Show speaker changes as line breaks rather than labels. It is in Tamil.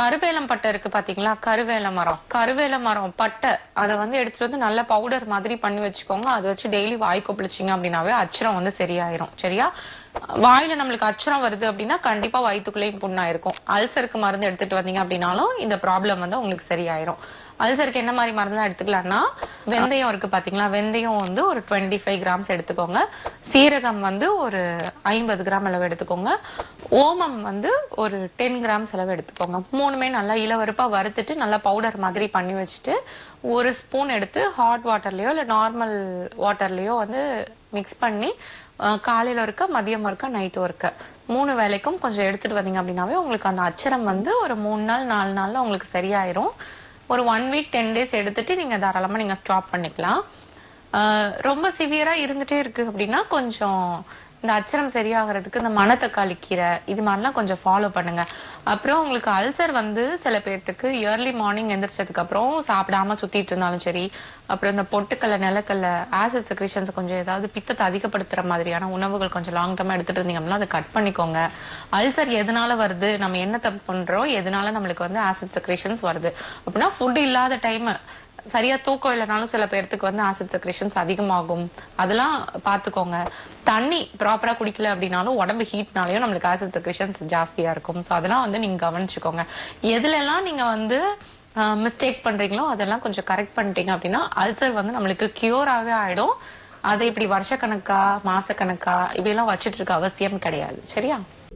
கருவேலம் பட்டை இருக்கு பாத்தீங்களா? கருவேல மரம். கருவேல மரம் பட்டை. அதை வந்து எடுத்துட்டு வந்து நல்ல பவுடர் மாதிரி பண்ணி வச்சுக்கோங்க. அதை வச்சு டெய்லி வாய் கொப்பளிச்சிங்க அப்படின்னாவே அச்சரம் வந்து சரியாயிரும். சரியா? வாயில நம்மளுக்கு அச்சரம் வருது அப்படின்னா கண்டிப்பா வயிற்றுக்குள்ளேயும் புண்ணாயிருக்கும். அல்சருக்கு மருந்து எடுத்துட்டு வந்தீங்க அப்படின்னாலும் இந்த ப்ராப்ளம் வந்து உங்களுக்கு சரியாயிரும். அல்சருக்கு என்ன மாதிரி மருந்து எடுத்துக்கலாம்னா வெந்தயம் இருக்கு பாத்தீங்களா? வெந்தயம் வந்து ஒரு டுவெண்ட்டி ஃபைவ் கிராம்ஸ் எடுத்துக்கோங்க. சீரகம் வந்து ஒரு ஐம்பது கிராம் அளவு எடுத்துக்கோங்க. ஓமம் வந்து ஒரு டென் கிராம்ஸ் அளவு எடுத்துக்கோங்க. மூணுமே நல்லா இளவருப்பா வறுத்துட்டு நல்லா பவுடர் மாதிரி பண்ணி வச்சுட்டு ஒரு ஸ்பூன் எடுத்து ஹாட் வாட்டர்லயோ இல்ல நார்மல் வாட்டர்லயோ வந்து மிக்ஸ் பண்ணி காலையில இருக்க மதியம் இருக்க நைட் இருக்க மூணு வேளைக்கும் கொஞ்சம் எடுத்துட்டு வந்தீங்க அப்படின்னாவே உங்களுக்கு அந்த அச்சரம் வந்து ஒரு மூணு நாள் நாலு நாள்ல உங்களுக்கு சரியாயிரும். ஒரு ஒன் வீக் டென் டேஸ் எடுத்துட்டு நீங்க தாராளமா நீங்க ஸ்டாப் பண்ணிக்கலாம். ரொம்ப சிவியரா இருந்துட்டே இருக்கு அப்படின்னா கொஞ்சம் இந்த அச்சரம் சரியாகிறதுக்கு இந்த மணத்தக்காளி கீரை இது மாதிரிலாம் கொஞ்சம் ஃபாலோ பண்ணுங்க. அப்புறம் உங்களுக்கு அல்சர் வந்து சில பேர்த்துக்கு இயர்லி மார்னிங் எந்திரிச்சதுக்கு அப்புறம் சாப்பிடாம சுத்திட்டு இருந்தாலும் சரி அப்புறம் இந்த பொட்டுக்கல்ல நிலக்கல்ல ஆசிட் செக்ரிஷன்ஸ் கொஞ்சம் ஏதாவது பித்தத்தை அதிகப்படுத்துற மாதிரியான உணவுகள் கொஞ்சம் லாங் டர்மா எடுத்துட்டு இருந்தீங்க அப்படின்னா அதை கட் பண்ணிக்கோங்க. அல்சர் எதனால வருது? நம்ம என்ன தப்பு பண்றோம்? எதனால நம்மளுக்கு வந்து ஆசிட் செக்ரிஷன்ஸ் வருது? அப்படின்னா ஃபுட் இல்லாத டைம் சரியா தூக்கம் இல்லைனாலும் சில பேர்த்துக்கு வந்து ஆசிட் செக்ரேஷன்ஸ் அதிகமாகும். அதெல்லாம் பாத்துக்கோங்க தண்ணி ப்ராப்பரா குடிக்கல அப்படின்னாலும் உடம்பு ஹீட்னாலயும் நம்மளுக்கு ஆசிட் செக்ரேஷன்ஸ் ஜாஸ்தியா இருக்கும். சோ அதெல்லாம் வந்து நீங்க கவனிச்சுக்கோங்க. எதுல எல்லாம் நீங்க வந்து மிஸ்டேக் பண்றீங்களோ அதெல்லாம் கொஞ்சம் கரெக்ட் பண்ணிட்டீங்க அப்படின்னா அல்சர் வந்து நம்மளுக்கு கியூராகவே ஆயிடும். அதை இப்படி வருஷக்கணக்கா இப்படி எல்லாம் வச்சிட்டு இருக்க அவசியம் கிடையாது. சரியா?